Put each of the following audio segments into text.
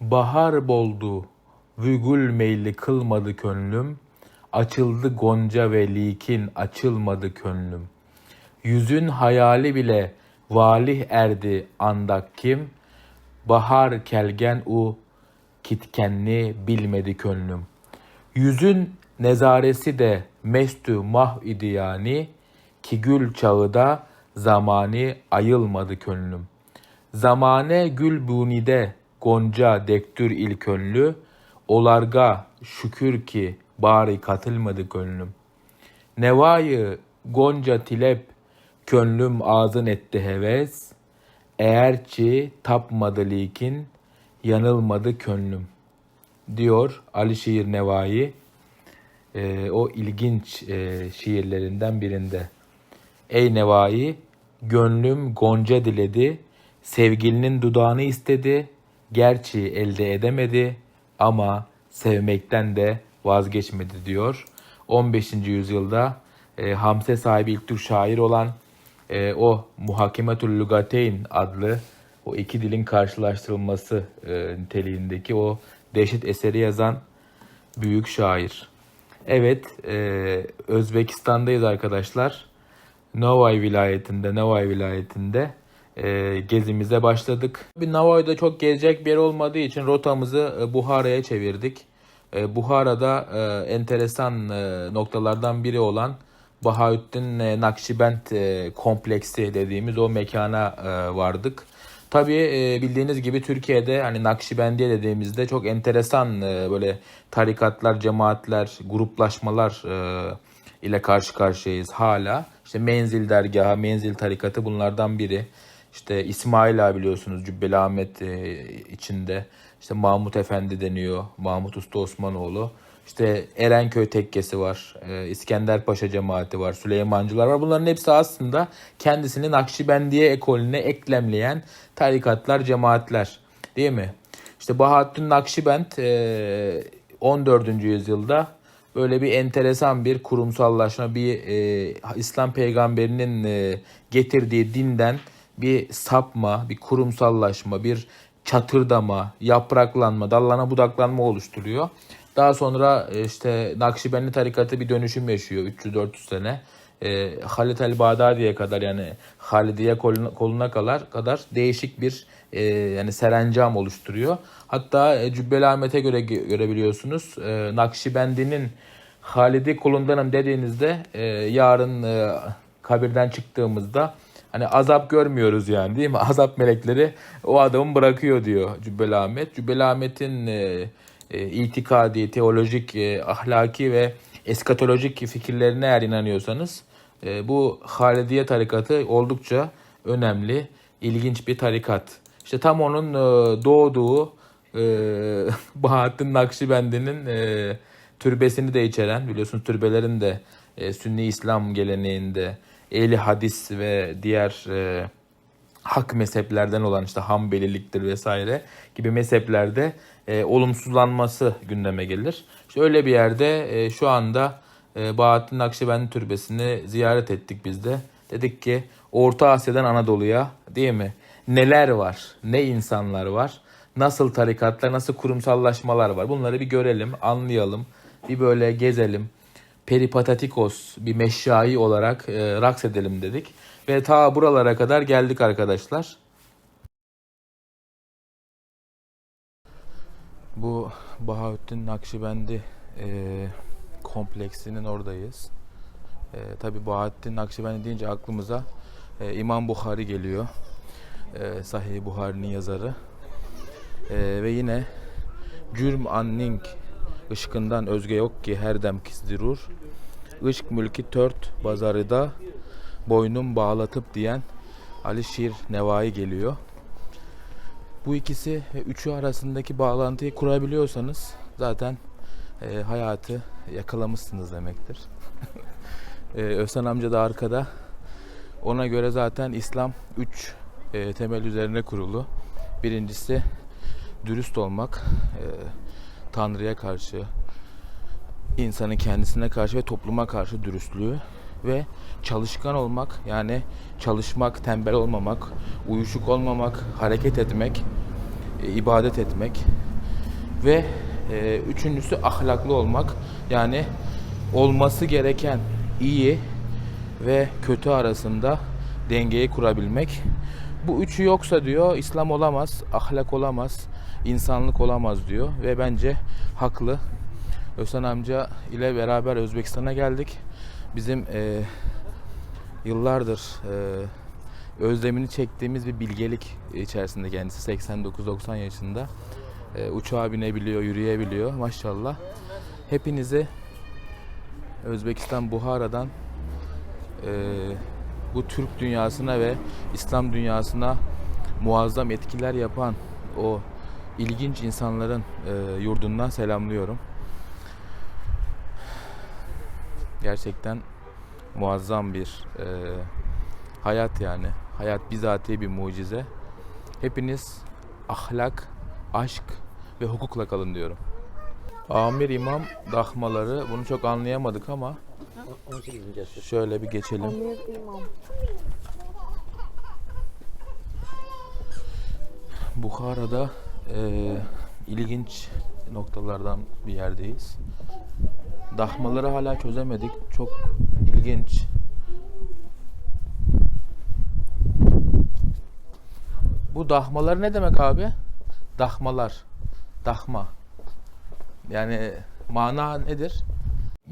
Bahar boldu, vügül meyli kılmadı könlüm. Açıldı gonca ve likin açılmadı könlüm. Yüzün hayali bile valih erdi andak kim? Bahar kelgen u kitkenni bilmedi könlüm. Yüzün nezaresi de mestü mah idi yani ki gül çağıda zamani ayılmadı könlüm. Zamane gül bunide gonca dektür il könlü olarga şükür ki bari katılmadı gönlüm. Nevayı gonca tilep könlüm ağzın etti heves. Eğer ki tapmadı likin yanılmadı könlüm diyor Alişehir Nevai e, o ilginç e, şiirlerinden birinde. Ey Nevai, gönlüm gonca diledi, sevgilinin dudağını istedi, gerçi elde edemedi ama sevmekten de vazgeçmedi diyor. 15. yüzyılda e, Hamse sahibi ilk Türk şair olan e, o Muhakemetül Lugateyn adlı o iki dilin karşılaştırılması e, niteliğindeki o dehşet eseri yazan büyük şair. Evet, e, Özbekistan'dayız arkadaşlar. Novay vilayetinde, Novay vilayetinde e, gezimize başladık. Bir Novay'da çok gezecek bir yer olmadığı için rotamızı e, Buhara'ya çevirdik. E, Buhara'da e, enteresan noktalardan biri olan Bahaüddin e, Nakşibend kompleksi dediğimiz o mekana vardık. Tabii bildiğiniz gibi Türkiye'de hani Nakşibendiye dediğimizde çok enteresan böyle tarikatlar, cemaatler, gruplaşmalar ile karşı karşıyayız hala. İşte Menzil dergahı, Menzil tarikatı bunlardan biri. İşte İsmail Ağa biliyorsunuz Cübbeli Ahmet e, içinde. İşte Mahmut Efendi deniyor. Mahmut Usta Osmanoğlu. İşte Erenköy Tekkesi var. E, İskender Paşa Cemaati var. Süleymancılar var. Bunların hepsi aslında kendisini Nakşibendiye ekolüne eklemleyen tarikatlar, cemaatler. Değil mi? İşte Bahattin Nakşibend e, 14. yüzyılda böyle bir enteresan bir kurumsallaşma, bir e, İslam peygamberinin e, getirdiği dinden bir sapma, bir kurumsallaşma, bir çatırdama, yapraklanma, dallana budaklanma oluşturuyor. Daha sonra e, işte Nakşibendi tarikatı bir dönüşüm yaşıyor 300-400 sene. E, Halit el Bağdadi'ye kadar yani Halidiye koluna, koluna kadar kadar değişik bir e, yani serencam oluşturuyor. Hatta e, Cübbeli Ahmet'e göre görebiliyorsunuz. E, Nakşibendi'nin Halidi kolundanım dediğinizde e, yarın e, kabirden çıktığımızda hani azap görmüyoruz yani değil mi? Azap melekleri o adamı bırakıyor diyor Cübbeli Ahmet. Cübbeli Ahmet'in e, e, itikadi, teolojik, e, ahlaki ve eskatolojik fikirlerine eğer inanıyorsanız e, bu Halidiye tarikatı oldukça önemli, ilginç bir tarikat. İşte tam onun e, doğduğu e, Bahattin Nakşibendi'nin e, türbesini de içeren, biliyorsunuz türbelerin de e, Sünni İslam geleneğinde ehli hadis ve diğer e, hak mezheplerden olan işte Hanbeliliktir vesaire gibi mezheplerde e, olumsuzlanması gündeme gelir. İşte öyle bir yerde e, şu anda e, Bahattin Nakşibendi Türbesi'ni ziyaret ettik biz de. Dedik ki Orta Asya'dan Anadolu'ya değil mi? Neler var? Ne insanlar var? Nasıl tarikatlar, nasıl kurumsallaşmalar var? Bunları bir görelim, anlayalım. Bir böyle gezelim. Peripatetikos bir meşşai olarak e, raks edelim dedik. Ve ta buralara kadar geldik arkadaşlar. Bu Bahaüddin Nakşibendi e, kompleksinin oradayız. E, Tabi Bahaüddin Nakşibendi deyince aklımıza e, İmam Bukhari geliyor. E, Sahih Buhari'nin yazarı. E, ve yine Cürm Anning ışkından özge yok ki her dem kizdirur. Işk mülki tört bazarıda boynum bağlatıp diyen Ali Şiir Nevai geliyor. Bu ikisi ve üçü arasındaki bağlantıyı kurabiliyorsanız zaten e, hayatı yakalamışsınız demektir. e, Özhan amca da arkada. Ona göre zaten İslam üç e, temel üzerine kurulu. Birincisi dürüst olmak, e, Tanrı'ya karşı, insanın kendisine karşı ve topluma karşı dürüstlüğü ve çalışkan olmak yani çalışmak, tembel olmamak, uyuşuk olmamak, hareket etmek, e, ibadet etmek Ve e, üçüncüsü ahlaklı olmak. Yani olması gereken iyi ve kötü arasında dengeyi kurabilmek. Bu üçü yoksa diyor İslam olamaz, ahlak olamaz, insanlık olamaz diyor ve bence haklı. Özhan amca ile beraber Özbekistan'a geldik. Bizim e, yıllardır e, özlemini çektiğimiz bir bilgelik içerisinde kendisi 89-90 yaşında. E, uçağa binebiliyor, yürüyebiliyor maşallah. Hepinizi Özbekistan Buhara'dan e, bu Türk dünyasına ve İslam dünyasına muazzam etkiler yapan o ilginç insanların e, yurdundan selamlıyorum. Gerçekten muazzam bir e, hayat yani. Hayat bizatihi bir mucize. Hepiniz ahlak, aşk ve hukukla kalın diyorum. Amir imam dahmaları bunu çok anlayamadık ama 18. asır. şöyle bir geçelim. Amir İmam. Bukhara'da e, ilginç noktalardan bir yerdeyiz. Dahmaları hala çözemedik. Çok ilginç. Bu dahmalar ne demek abi? Dahmalar. Dahma. Yani mana nedir?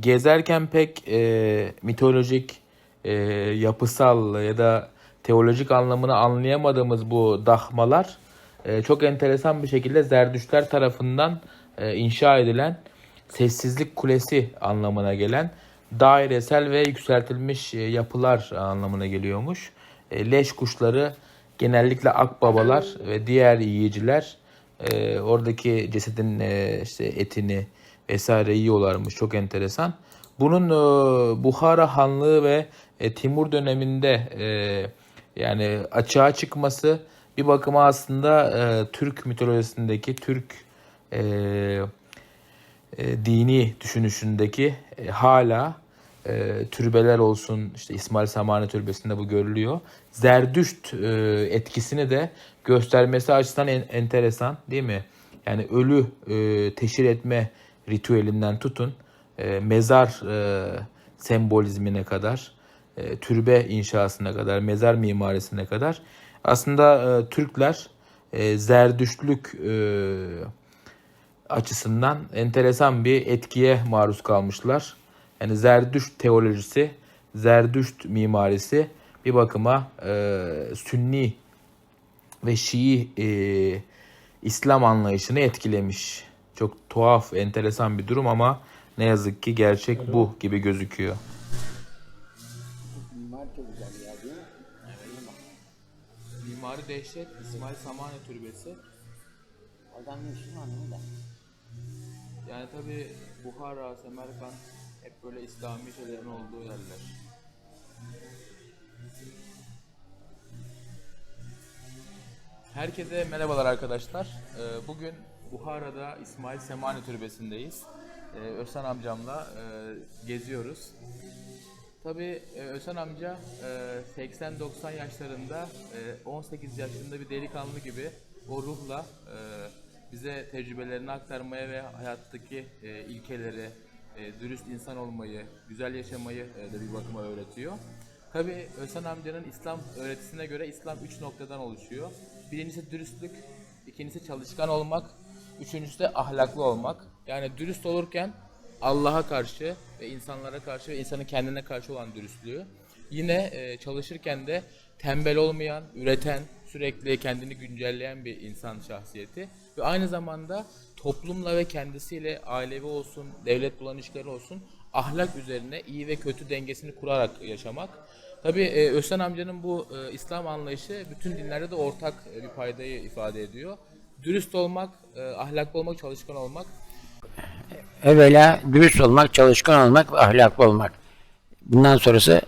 Gezerken pek e, mitolojik, e, yapısal ya da teolojik anlamını anlayamadığımız bu dahmalar e, çok enteresan bir şekilde Zerdüştler tarafından e, inşa edilen sessizlik kulesi anlamına gelen dairesel ve yükseltilmiş e, yapılar anlamına geliyormuş. E, leş kuşları genellikle akbabalar ve diğer yiyiciler e, oradaki cesedin işte etini vesaire yiyorlarmış. Çok enteresan. Bunun Buhara Hanlığı ve Timur döneminde yani açığa çıkması bir bakıma aslında Türk mitolojisindeki Türk e, e, dini düşünüşündeki e, hala e, türbeler olsun işte İsmail Samani Türbesi'nde bu görülüyor. Zerdüşt e, etkisini de göstermesi açısından en, enteresan değil mi? Yani ölü e, teşhir etme ritüelinden tutun e, mezar e, sembolizmine kadar e, türbe inşasına kadar mezar mimarisine kadar aslında e, Türkler e, Zerdüştlük e, açısından enteresan bir etkiye maruz kalmışlar. Yani Zerdüşt teolojisi, Zerdüşt mimarisi bir bakıma e, Sünni ve Şii e, İslam anlayışını etkilemiş. Çok tuhaf, enteresan bir durum ama ne yazık ki gerçek bu gibi gözüküyor. Mimari dehşet İsmail Samani Türbesi. Adam yaşıyor anlamı da. Yani tabi Buhara, Semerkant hep böyle İslami şeylerin olduğu yerler. Herkese merhabalar arkadaşlar. Ee, Bugün Buhara'da İsmail Semani Türbesi'ndeyiz. Ee, Özhan amcamla e, geziyoruz. Tabii e, Özhan amca e, 80-90 yaşlarında, e, 18 yaşında bir delikanlı gibi o ruhla bize tecrübelerini aktarmaya ve hayattaki e, ilkeleri, e, dürüst insan olmayı, güzel yaşamayı e, da bir bakıma öğretiyor. Tabii Özhan amcanın İslam öğretisine göre İslam üç noktadan oluşuyor. Birincisi dürüstlük, ikincisi çalışkan olmak, üçüncüsü de ahlaklı olmak. Yani dürüst olurken Allah'a karşı ve insanlara karşı ve insanın kendine karşı olan dürüstlüğü. Yine e, çalışırken de tembel olmayan, üreten, sürekli kendini güncelleyen bir insan şahsiyeti. Ve aynı zamanda toplumla ve kendisiyle ailevi olsun, devlet bulanışları olsun ahlak üzerine iyi ve kötü dengesini kurarak yaşamak. Tabii e, Özcan amcanın bu e, İslam anlayışı bütün dinlerde de ortak e, bir paydayı ifade ediyor. Dürüst olmak, e, ahlaklı olmak, çalışkan olmak Evvela dürüst olmak, çalışkan olmak ve ahlaklı olmak. Bundan sonrası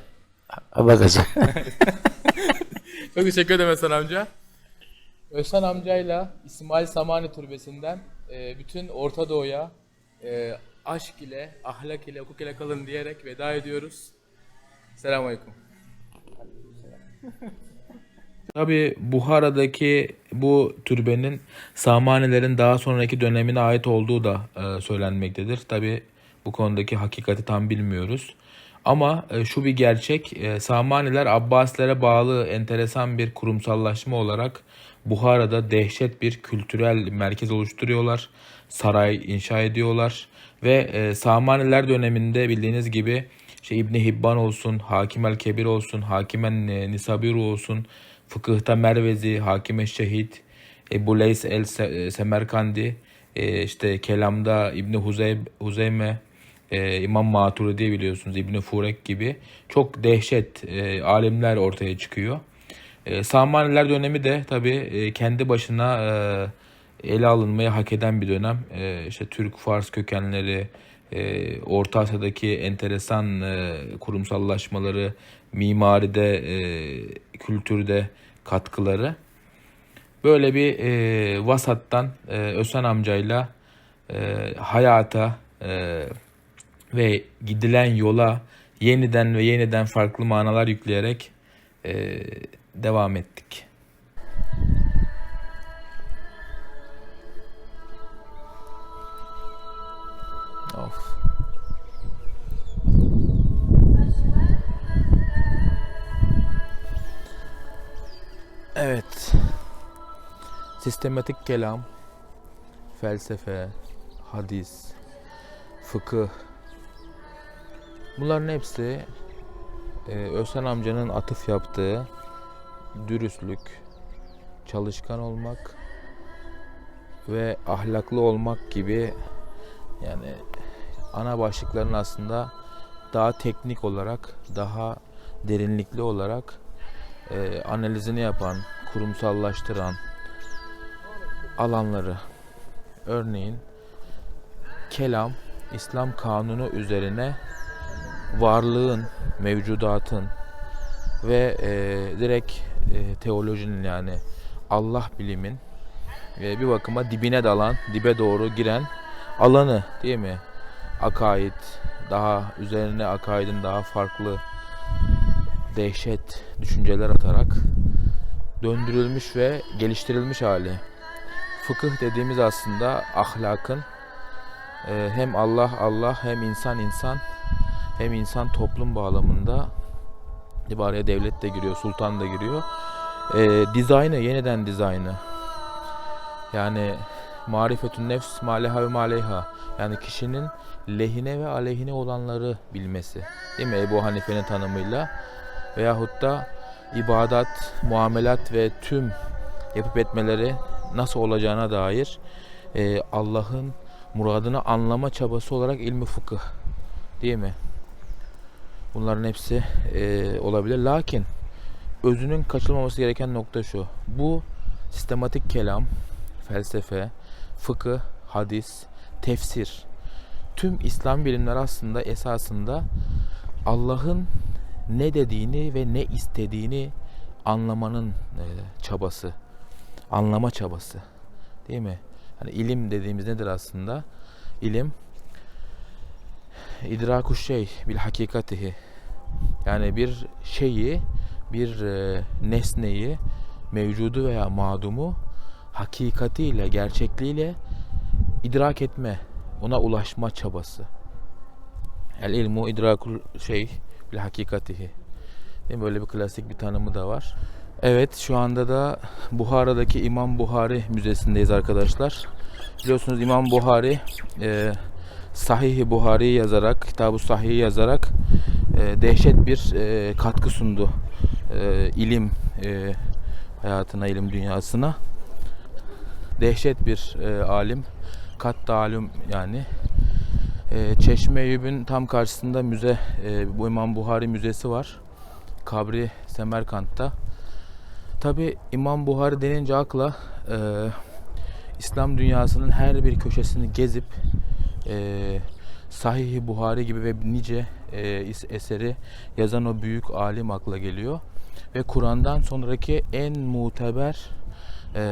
hava gazı. Çok teşekkür ederim Özhan amca. Özhan amcayla İsmail Samani Türbesi'nden e, bütün Orta Doğu'ya e, aşk ile, ahlak ile, hukuk ile kalın diyerek veda ediyoruz. Selamünaleyküm. Tabi Buhara'daki bu türbenin Samanilerin daha sonraki dönemine ait olduğu da e, söylenmektedir. Tabi bu konudaki hakikati tam bilmiyoruz. Ama e, şu bir gerçek, e, Samaniler Abbasilere bağlı enteresan bir kurumsallaşma olarak Buhara'da dehşet bir kültürel merkez oluşturuyorlar. Saray inşa ediyorlar ve e, Samaniler döneminde bildiğiniz gibi işte İbni Hibban olsun, Hakim el Kebir olsun, Hakimen Nisabiru olsun, Fıkıhta Mervezi, Hakim Şehit, Ebu Leys el Se- Semerkandi, işte Kelam'da İbni Huzeyme, e, İmam Maturidi biliyorsunuz, İbni Furek gibi çok dehşet e, alimler ortaya çıkıyor. E, Samaniler dönemi de tabii e, kendi başına e, ele alınmayı hak eden bir dönem. E, işte Türk, Fars kökenleri, e, Orta Asya'daki enteresan e, kurumsallaşmaları, mimaride, e, kültürde katkıları. Böyle bir e, vasattan e, Özhan amcayla e, hayata e, ve gidilen yola yeniden ve yeniden farklı manalar yükleyerek e, devam ettik. Of. Evet. Sistematik kelam, felsefe, hadis, fıkıh. Bunların hepsi e, Özhan amcanın atıf yaptığı dürüstlük, çalışkan olmak ve ahlaklı olmak gibi yani ana başlıkların aslında daha teknik olarak, daha derinlikli olarak e, analizini yapan, kurumsallaştıran alanları. Örneğin kelam, İslam kanunu üzerine varlığın, mevcudatın ve e, direkt e, teolojinin yani Allah bilimin e, bir bakıma dibine dalan, dibe doğru giren alanı değil mi? Akaid, daha üzerine akaidin daha farklı dehşet düşünceler atarak döndürülmüş ve geliştirilmiş hali. Fıkıh dediğimiz aslında ahlakın e, hem Allah Allah hem insan insan hem insan toplum bağlamında ibareye devlet de giriyor, sultan da giriyor. E, dizaynı, yeniden dizaynı. Yani marifetün nefs maleha ve maleyha. Yani kişinin lehine ve aleyhine olanları bilmesi. Değil mi? Ebu Hanife'nin tanımıyla. Veyahut da ibadat, muamelat ve tüm yapıp etmeleri nasıl olacağına dair e, Allah'ın muradını anlama çabası olarak ilmi fıkıh. Değil mi? Bunların hepsi e, olabilir. Lakin özünün kaçırılmaması gereken nokta şu. Bu sistematik kelam, felsefe, fıkıh, hadis, tefsir. Tüm İslam bilimleri aslında esasında Allah'ın ne dediğini ve ne istediğini anlamanın e, çabası. Anlama çabası. Değil mi? Hani ilim dediğimiz nedir aslında? İlim idraku şey bil hakikatihi. Yani bir şeyi, bir e, nesneyi, mevcudu veya madumu hakikatiyle, gerçekliğiyle idrak etme, ona ulaşma çabası. El ilmu idrakul şey bil hakikatihi. Değil mi? Böyle bir klasik bir tanımı da var. Evet şu anda da Buhara'daki İmam Buhari Müzesi'ndeyiz arkadaşlar. Biliyorsunuz İmam Buhari e, Sahih-i Buhari yazarak, Kitab-ı Sahih'i yazarak e, dehşet bir e, katkı sundu. E, ilim e, hayatına, ilim dünyasına. Dehşet bir e, alim. Kat alim yani. E, Çeşme Eyüp'ün tam karşısında müze, e, bu İmam Buhari Müzesi var. Kabri Semerkant'ta. Tabi İmam Buhari denince akla e, İslam dünyasının her bir köşesini gezip e, Sahih-i Buhari gibi ve nice e, eseri yazan o büyük alim akla geliyor. Ve Kur'an'dan sonraki en muteber e,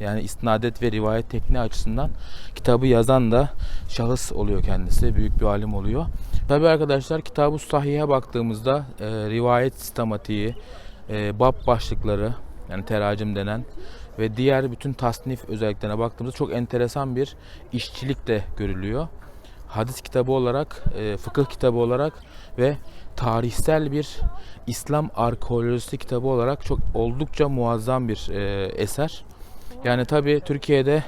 yani isnadet ve rivayet tekniği açısından kitabı yazan da şahıs oluyor kendisi. Büyük bir alim oluyor. Tabi arkadaşlar kitabı sahih'e baktığımızda e, rivayet sistematiği, e, bab başlıkları, Yani teracim denen ve diğer bütün tasnif özelliklerine baktığımızda çok enteresan bir işçilik de görülüyor. Hadis kitabı olarak, e, fıkıh kitabı olarak ve tarihsel bir İslam arkeolojisi kitabı olarak çok oldukça muazzam bir e, eser. Yani tabii Türkiye'de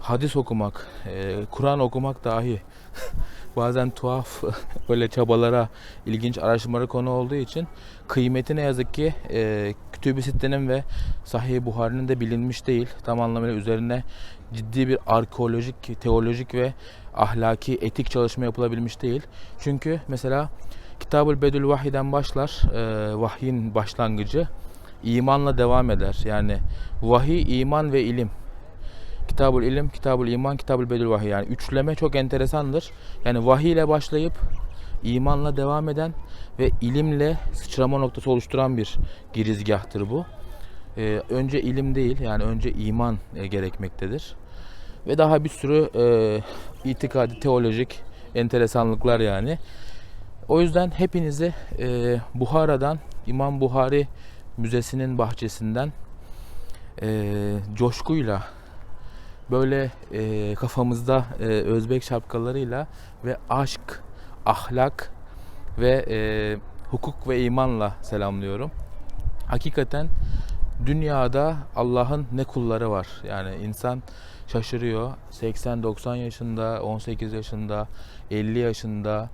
hadis okumak, e, Kur'an okumak dahi bazen tuhaf böyle çabalara, ilginç araştırmalara konu olduğu için kıymeti ne yazık ki e, Kütüb-i Sitte'nin ve Sahih Buhari'nin de bilinmiş değil. Tam anlamıyla üzerine ciddi bir arkeolojik, teolojik ve ahlaki, etik çalışma yapılabilmiş değil. Çünkü mesela Kitabul Bedül Vahiy'den başlar, e, vahyin başlangıcı imanla devam eder. Yani vahiy, iman ve ilim. Kitabul ilim, kitabul iman, kitabul bedül vahiy. Yani üçleme çok enteresandır. Yani vahiy ile başlayıp imanla devam eden ve ilimle sıçrama noktası oluşturan bir girizgahtır bu. Ee, önce ilim değil yani önce iman e, gerekmektedir. Ve daha bir sürü e, itikadi, teolojik enteresanlıklar yani. O yüzden hepinizi e, Buhara'dan, İmam Buhari Müzesi'nin bahçesinden e, coşkuyla böyle e, kafamızda e, Özbek şapkalarıyla ve aşk, ahlak ve e, hukuk ve imanla selamlıyorum. Hakikaten dünyada Allah'ın ne kulları var. Yani insan şaşırıyor. 80-90 yaşında, 18 yaşında, 50 yaşında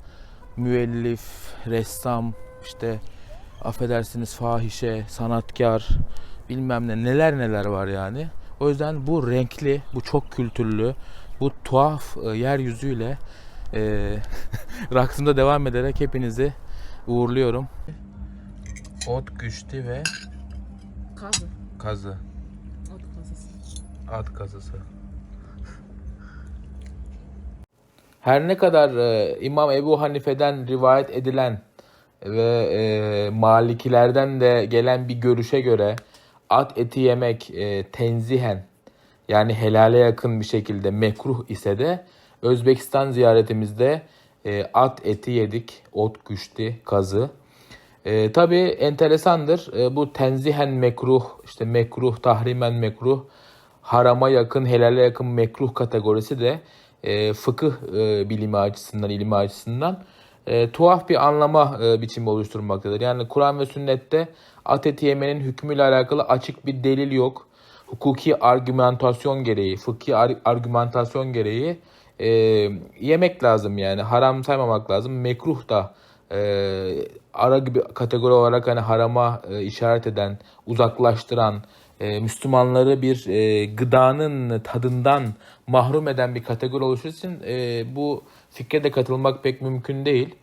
müellif, ressam, işte affedersiniz fahişe, sanatkar, bilmem ne neler neler var yani. O yüzden bu renkli, bu çok kültürlü, bu tuhaf e, yeryüzüyle e, raksımda devam ederek hepinizi uğurluyorum. Ot güçlü ve Kazı. kazı, Ot kazısı. at kazısı. Her ne kadar e, İmam Ebu Hanife'den rivayet edilen ve e, Malikilerden de gelen bir görüşe göre at eti yemek e, tenzihen yani helale yakın bir şekilde mekruh ise de Özbekistan ziyaretimizde e, at eti yedik, ot güçti, kazı. E, Tabi enteresandır. E, bu tenzihen mekruh, işte mekruh, tahrimen mekruh, harama yakın, helale yakın mekruh kategorisi de e, fıkıh e, bilimi açısından, ilmi açısından e, tuhaf bir anlama e, biçimi oluşturmaktadır. Yani Kur'an ve sünnette at eti yemenin hükmüyle alakalı açık bir delil yok. Hukuki argümantasyon gereği, fıkhi ar- argümantasyon gereği e, yemek lazım yani. Haram saymamak lazım. Mekruh da e, ara gibi kategori olarak hani harama e, işaret eden, uzaklaştıran, e, Müslümanları bir e, gıdanın tadından mahrum eden bir kategori oluşu için e, bu fikre de katılmak pek mümkün değil.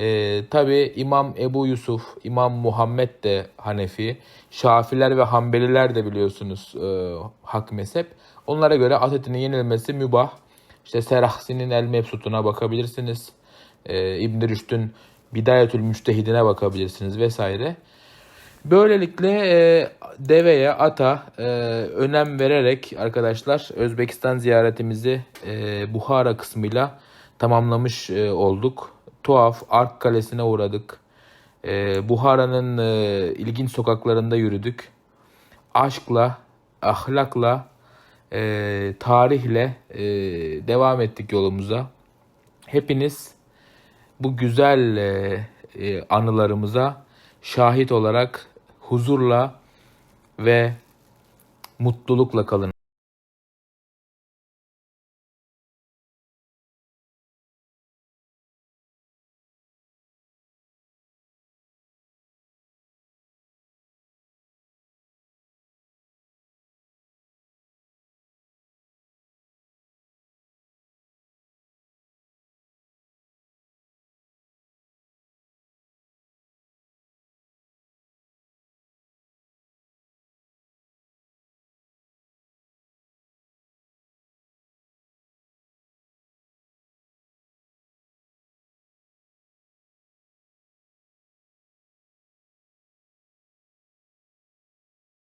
E, Tabi İmam Ebu Yusuf, İmam Muhammed de Hanefi, Şafiler ve Hanbeliler de biliyorsunuz e, hak mezhep. Onlara göre at etinin yenilmesi mübah. İşte Serahsi'nin El Mebsut'una bakabilirsiniz. E, İbn Rüşd'ün Bidayetül Müştehidine bakabilirsiniz vesaire. Böylelikle e, deveye, ata e, önem vererek arkadaşlar Özbekistan ziyaretimizi e, Buhara kısmıyla tamamlamış e, olduk. Tuhaf Ark Kalesi'ne uğradık. E, Buhara'nın e, ilginç sokaklarında yürüdük. Aşkla, ahlakla, e, tarihle e, devam ettik yolumuza. Hepiniz bu güzel e, e, anılarımıza şahit olarak huzurla ve mutlulukla kalın